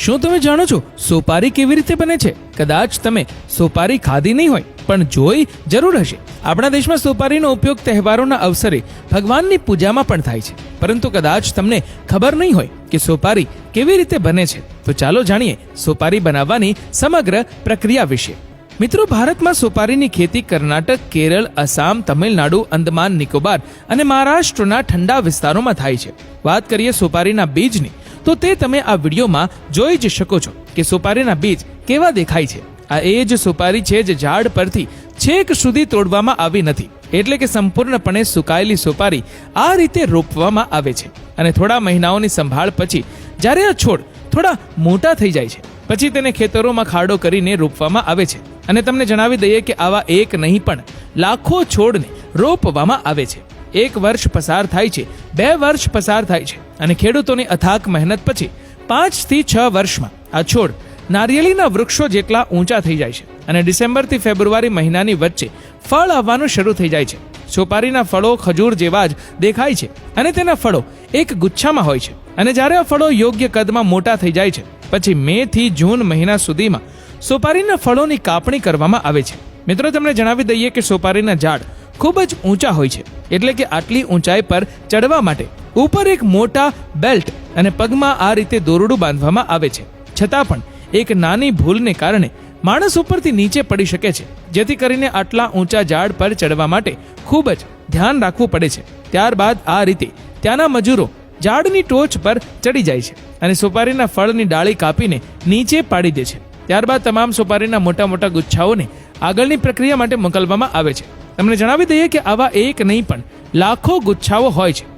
શું તમે જાણો છો સોપારી કેવી રીતે બને છે? કદાચ તમે સોપારી ખાધી નહીં હોય, પણ જોઈ જરૂર હશે. આપણા દેશમાં સોપારીનો ઉપયોગ તહેવારોના અવસરે ભગવાનની પૂજામાં પણ થાય છે. પરંતુ કદાચ તમને ખબર નહીં હોય કે સોપારી કેવી રીતે બને છે. તો ચાલો જાણીએ સોપારી બનાવવાની સમગ્ર પ્રક્રિયા વિશે. મિત્રો, ભારતમાં સોપારીની ખેતી કર્ણાટક, કેરળ, આસામ, તમિલનાડુ, અંદમાન, નિકોબાર અને મહારાષ્ટ્રના ઠંડા વિસ્તારોમાં થાય છે. વાત કરીએ સોપારીના બીજની. તો તે તમે આ વિડીયોમાં જોઈ જ શકો છો કે સોપારીના બીજ કેવા દેખાય છે. આ એ જ સોપારી છે જે ઝાડ પરથી છેક સુધી તોડવામાં આવી નથી. એટલે કે સંપૂર્ણપણે સુકાયેલી સોપારી આ રીતે રોપવામાં આવે છે. અને થોડા મહિનાઓની સંભાળ પછી જ્યારે આ છોડ થોડા મોટા થઈ જાય છે, પછી તેને ખેતરોમાં ખાડો કરીને રોપવામાં આવે છે. અને તમને જણાવી દઈએ કે આવા એક નહીં પણ લાખો છોડને રોપવામાં આવે છે. એક વર્ષ પસાર થાય છે. બે વર્ષ પસાર થાય છે અને ખેડૂતોની અથાક મહેનત પછી પાંચથી છ વર્ષમાં આ છોડ નારિયેળીના વૃક્ષો જેટલા ઊંચા થઈ જાય છે અને ડિસેમ્બરથી ફેબ્રુઆરી મહિનાની વચ્ચે ફળ આવવાનું શરૂ થઈ જાય છે. સોપારીના ફળો ખજૂર જેવા જ દેખાય છે અને તેના ફળો એક ગુચ્છામાં હોય છે અને જ્યારે આ ફળો યોગ્ય કદમાં મોટા થઈ જાય છે, પછી મે થી જૂન મહિના સુધીમાં સોપારીના ફળોની કાપણી કરવામાં આવે છે. મિત્રો, તમને જણાવી દઈએ કે સોપારીના ઝાડ ખૂબ જ ઊંચા હોય છે. એટલે કે આટલી ઊંચાઈ પર ચડવા માટે ઉપર એક મોટા બેલ્ટ અને પગમાં આ રીતે દોરડું બાંધવામાં આવે છે. છતાં પણ એક નાની ભૂલને કારણે માણસ ઉપરથી નીચે પડી શકે છે, જેથી કરીને આટલા ઊંચા ઝાડ પર ચડવા માટે ખૂબ જ ધ્યાન રાખવું પડે છે. ત્યારબાદ આ રીતે ત્યાંના મજૂરો ઝાડની ટોચ પર ચડી જાય છે અને સોપારીના ફળની ડાળી કાપીને નીચે પાડી દે છે. ત્યારબાદ તમામ સોપારીના મોટા મોટા ગુચ્છાઓને આગળની પ્રક્રિયા માટે મોકલવામાં આવે છે. તમને જણાવી દઈએ કે આવા એક નહીં પણ લાખો ગુચ્છાઓ હોય છે.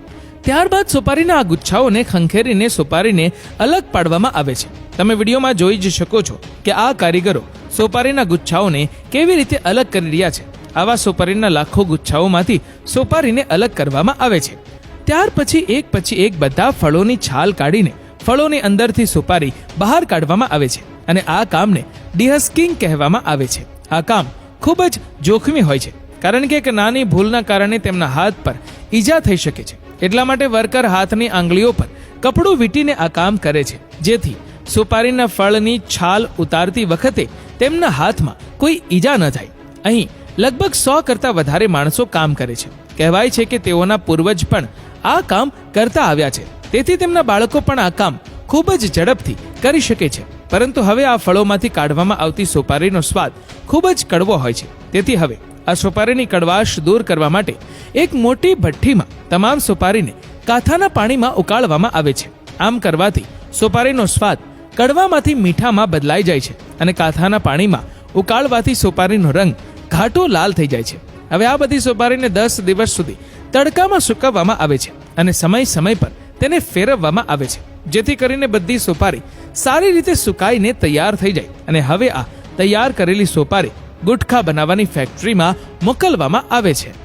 ત્યારબાદ સોપારીના આ ગુચ્છાઓને ખંખેરીને સોપારીને અલગ પાડવામાં આવે છે. તમે વિડીયોમાં જોઈ જ શકો છો કે આ કારીગરો સોપારીના ગુચ્છાઓને કેવી રીતે અલગ કરી રહ્યા છે. આવા સોપારીના લાખો ગુચ્છાઓમાંથી સોપારીને અલગ કરવામાં આવે છે. ત્યાર પછી એક પછી એક બધા ફળોની છાલ કાઢીને ફળોની અંદરથી સોપારી બહાર કાઢવામાં આવે છે અને આ કામને ડિહસ્કિંગ કહેવામાં આવે છે. આ કામ ખૂબ જ જોખમી હોય છે. કારણ કે એક નાની ભૂલના કારણે તેમના હાથ પર ઈજા થઈ શકે છે. એટલા માટે વર્કર હાથની આંગળીઓ પર કપડું વીંટીને આ કામ કરે છે, જેથી સુપારીના ફળની છાલ ઉતારતી વખતે તેમના હાથમાં કોઈ ઈજા ન થાય. અહીં લગભગ સો કરતાં વધારે માણસો કામ કરે છે. કહેવાય છે કે તેઓના પૂર્વજ પણ આ કામ કરતા આવ્યા છે. તેથી તેમના બાળકો પણ આ કામ ખૂબ જ ઝડપથી કરી શકે છે. પરંતુ હવે આ ફળોમાંથી કાઢવામાં આવતી સોપારીનો સ્વાદ ખૂબ જ કડવો હોય છે. તેથી હવે આ સોપારીની કડવાશ દૂર કરવા માટે એક મોટી ભઠ્ઠીમાં તમામ સોપારીને કાથાના પાણીમાં ઉકાળવામાં આવે છે. આમ કરવાથી સોપારીનો સ્વાદ કડવામાંથી મીઠામાં બદલાઈ જાય છે અને કાથાના પાણીમાં ઉકાળવાથી સોપારીનો રંગ ઘાટો લાલ થઈ જાય છે. હવે આ બધી સોપારીને દસ દિવસ સુધી તડકામાં સુકવવામાં આવે છે અને સમય સમય પર તેને ફેરવવામાં આવે છે. જેથી કરીને બધી સોપારી સારી રીતે સુકાઈને તૈયાર થઈ જાય અને હવે આ તૈયાર કરેલી સોપારી ગુટખા બનાવવાની ફેક્ટરીમાં મોકલવામાં આવે છે.